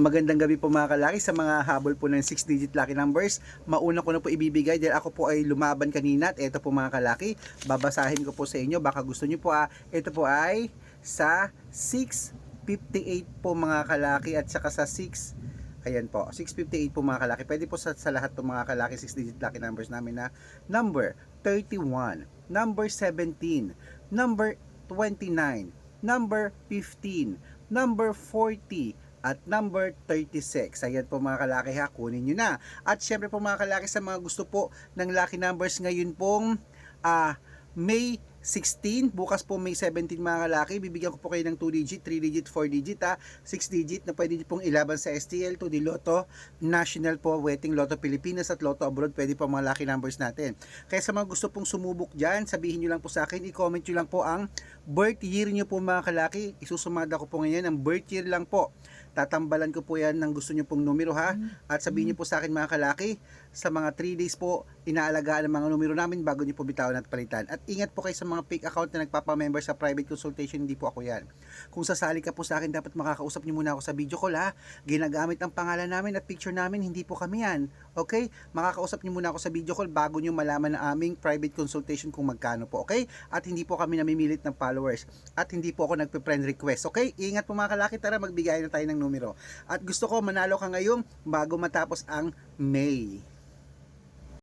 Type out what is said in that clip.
Magandang gabi po mga kalaki sa mga habol po ng 6-digit lucky numbers. Mauna ko na po ibibigay dahil ako po ay lumaban kanina at ito po mga kalaki. Babasahin ko po sa inyo. Baka gusto nyo po ah. Ito po ay sa 658 po mga kalaki at saka sa 6 Ayan po, 658 po mga kalaki. Pwede po sa, sa lahat po mga kalaki 6-digit lucky numbers namin na number 31, number 17, number 29, number 15, number 40, at number 36. Ayan po mga kalaki ha, kunin nyo na. At syempre po mga kalaki sa mga gusto po ng lucky numbers ngayon pong ah, May 16, bukas po May 17 mga kalaki, bibigyan ko po kayo ng 2 digit, 3 digit, 4 digit ha, 6 digit na pwede pong ilaban sa STL, 2D Lotto, National po, Wedding Lotto Pilipinas at Lotto Abroad, pwede po mga lucky numbers natin. Kaya sa mga gusto pong sumubok dyan, sabihin nyo lang po sa akin, i-comment nyo lang po ang birth year nyo po mga kalaki, isusumada ko po ngayon. Ang birth year lang po. Tatambalan ko po yan ng gusto nyo pong numero ha? At sabihin nyo po sa akin mga kalaki sa mga 3 days po inaalagaan ang mga numero namin bago nyo po bitawan at palitan. At ingat po kayo sa mga fake account na nagpapamember sa private consultation. Hindi po ako yan. Kung sasali ka po sa akin dapat makakausap nyo muna ako sa video call ha? Ginagamit ang pangalan namin at picture namin. Hindi po kami yan. Okay? Makakausap nyo muna ako sa video call bago nyo malaman ang aming private consultation kung magkano po. Okay? At hindi po kami namimilit ng followers. At hindi po ako nagpe-friend request okay? Ingat po mga kalaki tara magbigay na tayo ng numero. At gusto ko manalo ka ngayong bago matapos ang May